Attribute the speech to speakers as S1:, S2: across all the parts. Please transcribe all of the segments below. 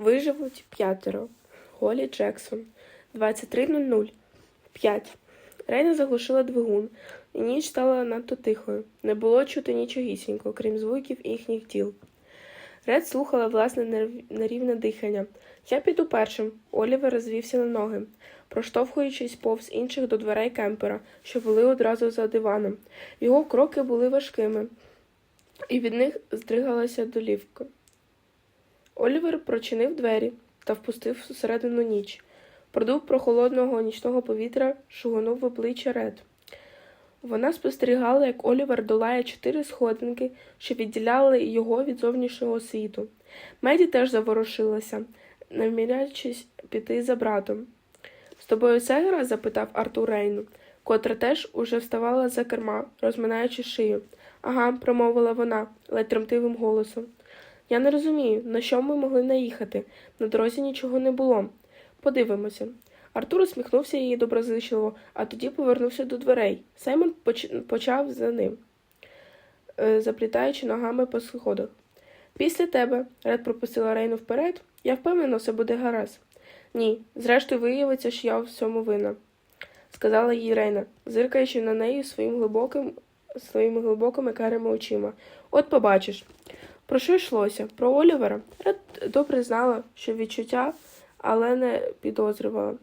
S1: Виживуть п'ятеро. Голі Джексон. 23.00. 5. Рейна заглушила двигун, і ніч стала надто тихою. Не було чути нічогісінько, крім звуків їхніх тіл. Ред слухала власне нерівне дихання. Я піду першим. Олівер розвівся на ноги, проштовхуючись повз інших до дверей кемпера, що були одразу за диваном. Його кроки були важкими, і від них здригалася долівка. Олівер прочинив двері та впустив всередину ніч. Продув прохолодного нічного повітря шугонув в обличчя Ред. Вона спостерігала, як Олівер долає чотири сходинки, що відділяли його від зовнішнього світу. Меді теж заворушилася, наміряючись піти за братом. З тобою все гаразд?» – запитав Артур Рейну, котра теж уже вставала за керма, розминаючи шию. Ага, промовила вона, ледь тремтивим голосом. Я не розумію, на що ми могли наїхати. На дорозі нічого не було. Подивимося. Артур усміхнувся їй доброзичливо, а тоді повернувся до дверей. Саймон поч- почав за ним, е, заплітаючи ногами по сходах. Після тебе, Ред пропустила Рейну вперед, я впевнена, все буде гаразд. Ні, зрештою виявиться, що я в всьому винна, сказала їй Рейна, зиркаючи на неї своїм глибоким, своїми глибокими карими очима. От побачиш. Про що йшлося? Про Олівера? Ред добре знала, що відчуття, але не підозрювала.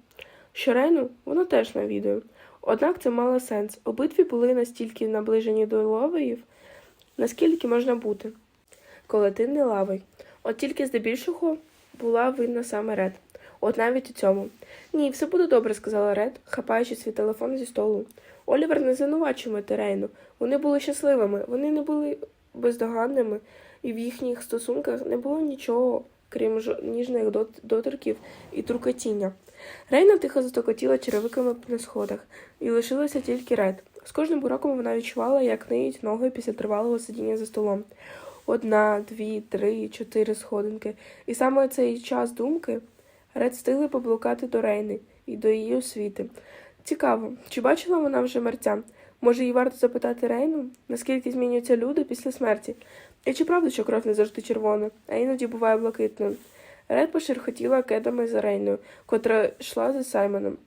S1: Що Рейну вона теж навідує. Однак це мало сенс. Обидві були настільки наближені до ловеїв, наскільки можна бути, коли ти не лавий. От тільки здебільшого була винна саме Ред. От навіть у цьому. Ні, все буде добре, сказала Ред, хапаючи свій телефон зі столу. Олівер не звинувачує Рейну. Вони були щасливими, вони не були бездоганними, і в їхніх стосунках не було нічого, крім ніжних дот- доторків і трукотіння. Рейна тихо затокотіла черевиками на сходах, і лишилася тільки Ред. З кожним уроком вона відчувала, як ниють ноги після тривалого сидіння за столом. Одна, дві, три, чотири сходинки. І саме цей час думки Ред встигли поблукати до Рейни і до її освіти. Цікаво, чи бачила вона вже мерця? Може, їй варто запитати Рейну, наскільки змінюються люди після смерті? І чи правда, що кров не завжди червона, а іноді буває блакитною? Ред пошерхотіла кедами за Рейною, котра йшла за Саймоном.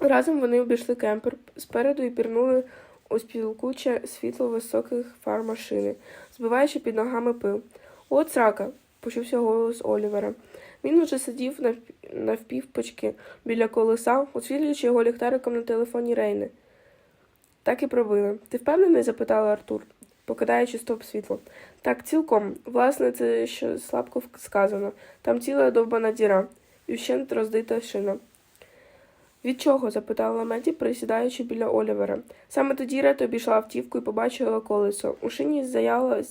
S1: Разом вони обійшли кемпер спереду і пірнули у спілкуче світло високих фар машини, збиваючи під ногами пил. От срака, почувся голос Олівера. Він уже сидів навпівпочки біля колеса, освітлюючи його ліхтариком на телефоні Рейни. Так і пробили. Ти впевнений? запитала Артур, покидаючи стоп світло. Так, цілком. Власне, це що слабко сказано. Там ціла довбана діра, і вщент роздита шина. Від чого? запитала Меді, присідаючи біля Олівера. Саме тоді Рет обійшла автівку і побачила колесо. У шині заяла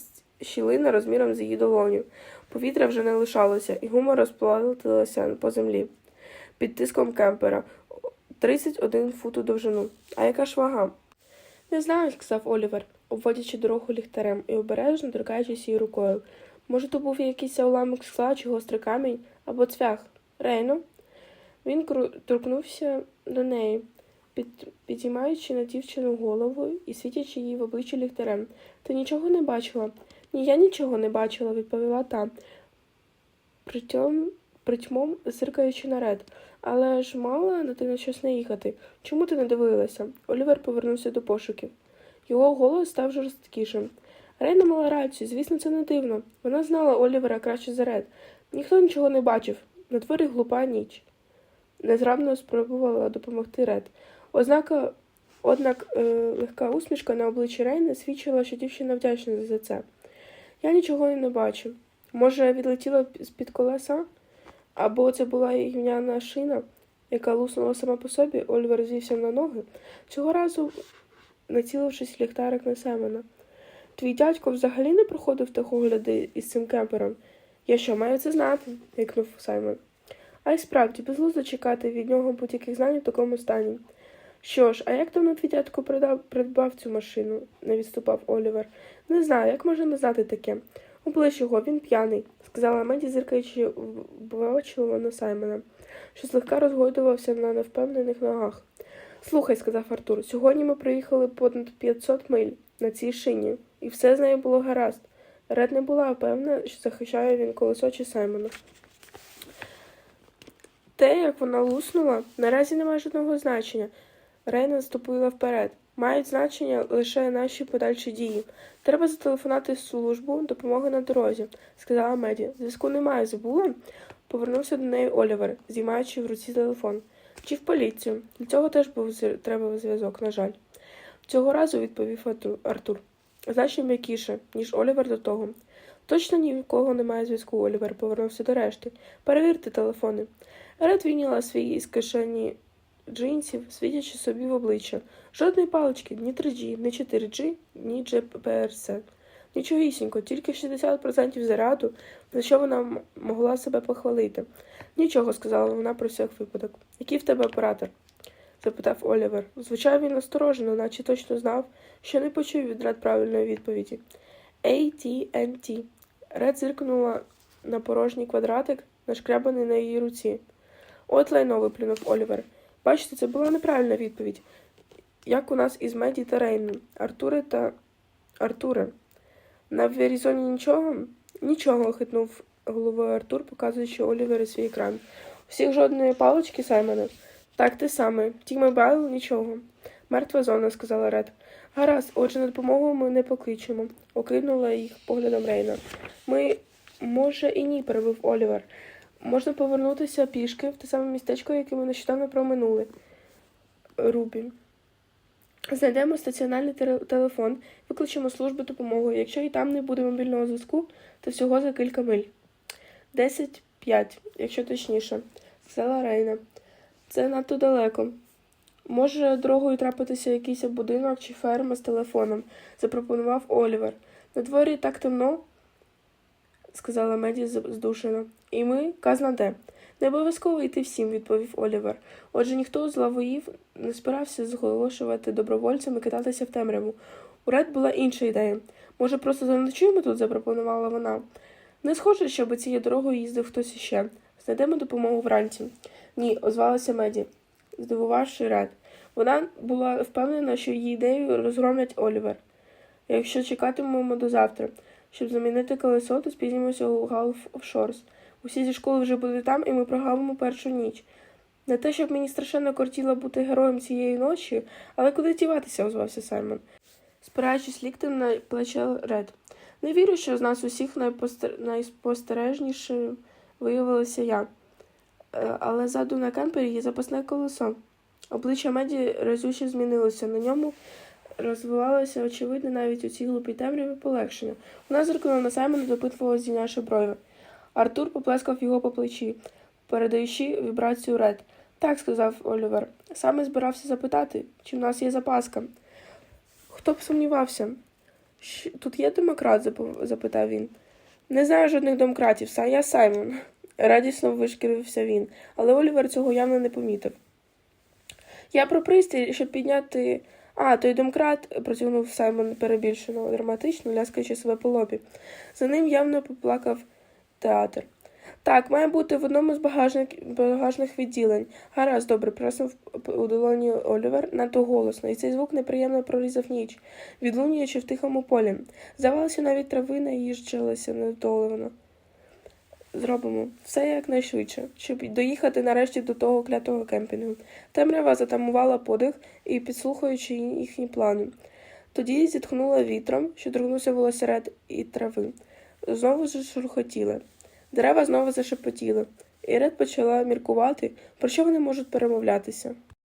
S1: щілина розміром з її долоню. Повітря вже не лишалося, і гума розплатилася по землі. Під тиском кемпера. 31 фут у довжину. А яка ж вага? Не знаю, сказав Олівер, обводячи дорогу ліхтарем і обережно торкаючись її рукою. Може, то був якийсь уламок скла чи гострий камінь або цвях. Рейно? Він торкнувся до неї, під, підіймаючи на дівчину голову і світячи її в обличчя ліхтарем. Ти нічого не бачила? Ні, я нічого не бачила, відповіла та, притьом, притьмом зиркаючи на ред. Але ж мала на ти на щось наїхати. Чому ти не дивилася? Олівер повернувся до пошуків. Його голос став жорсткішим. Рейна мала рацію, звісно, це не дивно. Вона знала Олівера краще за Ред. Ніхто нічого не бачив. На дворі глупа ніч. Незграбно спробувала допомогти Ред. Ознака, однак е, легка усмішка на обличчі Рейни свідчила, що дівчина вдячна за це. Я нічого не бачу. Може, відлетіла з-під колеса? Або це була гівняна шина, яка луснула сама по собі, Ольвер звівся на ноги, цього разу націлившись ліхтарик на Семена. Твій дядько взагалі не проходив техогляди із цим кемпером. Я що, маю це знати? гикнув Саймон. А й справді, безглуздо чекати від нього будь-яких знань у такому стані. Що ж, а як давно твій дядько придбав цю машину? не відступав Олівер. Не знаю, як можна не знати таке. Облиш його, він п'яний, сказала Меді, зиркаючи вбачливо на Саймона, що злегка розгойдувався на невпевнених ногах. Слухай, сказав Артур, сьогодні ми проїхали понад 500 миль на цій шині, і все з нею було гаразд. Ред не була певна, що захищає він колесо чи Саймона. Те, як вона луснула, наразі не має жодного значення. Рейна ступила вперед. Мають значення лише наші подальші дії. Треба зателефонувати в службу допомоги на дорозі, сказала Меді. Зв'язку немає, забула? Повернувся до неї Олівер, зіймаючи в руці телефон. Чи в поліцію? Для цього теж був треба зв'язок, на жаль. Цього разу відповів Артур. Значно м'якіше, ніж Олівер до того. Точно ні в кого немає зв'язку, Олівер повернувся до решти. Перевірте телефони. Ред вийняла свій із кишені джинсів, світячи собі в обличчя. Жодної палички, ні 3G, ні 4G, ні GPRS. Нічогісінько, тільки 60% заряду, за що вона могла себе похвалити. Нічого, сказала вона про всяк випадок. Який в тебе оператор? запитав Олівер. Звучав він насторожено, наче точно знав, що не почув від Ред правильної відповіді. AT&T. Ред зиркнула на порожній квадратик, нашкрябаний на її руці. От лайно виплюнув Олівер. Бачите, це була неправильна відповідь. Як у нас із Меді та Рейном. Артуре та Артуре. На Верізоні нічого? Нічого, хитнув головою Артур, показуючи Оліверу свій екран. Всіх жодної палички, Саймоне? Так, ти саме. Ті-Мобайл нічого. Мертва зона, сказала Ред. Гаразд, отже, на допомогу ми не покличемо, окинула їх поглядом Рейна. Ми, може, і ні, перебив Олівер. Можна повернутися пішки в те саме містечко, яке ми нещодавно проминули. Рубі. Знайдемо стаціонарний телефон, викличемо службу допомоги. Якщо і там не буде мобільного зв'язку, то всього за кілька миль. 10-5, якщо точніше, сказала Рейна. Це надто далеко. Може, дорогою трапитися якийсь будинок чи ферма з телефоном, запропонував Олівер. На дворі так темно, сказала Меді здушено. І ми казна де. Не обов'язково йти всім, відповів Олівер. Отже, ніхто з лавоїв не збирався зголошувати добровольцям і кидатися в темряву. У Ред була інша ідея. Може, просто заночуємо тут, запропонувала вона. Не схоже, щоб цією дорогою їздив хтось іще. Знайдемо допомогу вранці. Ні, озвалася Меді, здивувавши Ред. Вона була впевнена, що її ідею розгромлять Олівер. Якщо чекатимемо до завтра, щоб замінити колесо, то спізнімося у Галф Офшорс. Усі зі школи вже будуть там, і ми прогавимо першу ніч. Не те, щоб мені страшенно кортіло бути героєм цієї ночі, але куди діватися, озвався Саймон, спираючись ліктем на плече Ред. Не вірю, що з нас усіх найпостер... найспостережнішим виявилася я. Е, Але ззаду на кемпері є запасне колесо. Обличчя Меді разюче змінилося. На ньому розвивалося, очевидно, навіть у цій глупій темряві полегшення. Вона зиркнула на Саймона, допитливо зійнявши брови. Артур поплескав його по плечі, передаючи вібрацію Ред. Так, сказав Олівер. Саме збирався запитати, чи в нас є запаска. Хто б сумнівався? Тут є демократ? запитав він. Не знаю жодних демократів, са я Саймон. Радісно вишкірився він, але Олівер цього явно не помітив. Я про пристрій, щоб підняти. А, той домкрат, протягнув Саймон перебільшено, драматично, ляскаючи себе по лобі. За ним явно поплакав театр. Так, має бути в одному з багажник, багажних відділень. Гаразд, добре, проснув у долоні Олівер надто голосно, і цей звук неприємно прорізав ніч, відлунюючи в тихому полі. Здавалося, навіть травина їжджалася невдоволено. Зробимо все якнайшвидше, щоб доїхати нарешті до того клятого кемпінгу. Темрява затамувала подих і підслухаючи їхні плани. Тоді зітхнула вітром, що торкнувся волосся ред і трави. Знову зашурхотіли. Дерева знову зашепотіли, і Ред почала міркувати, про що вони можуть перемовлятися.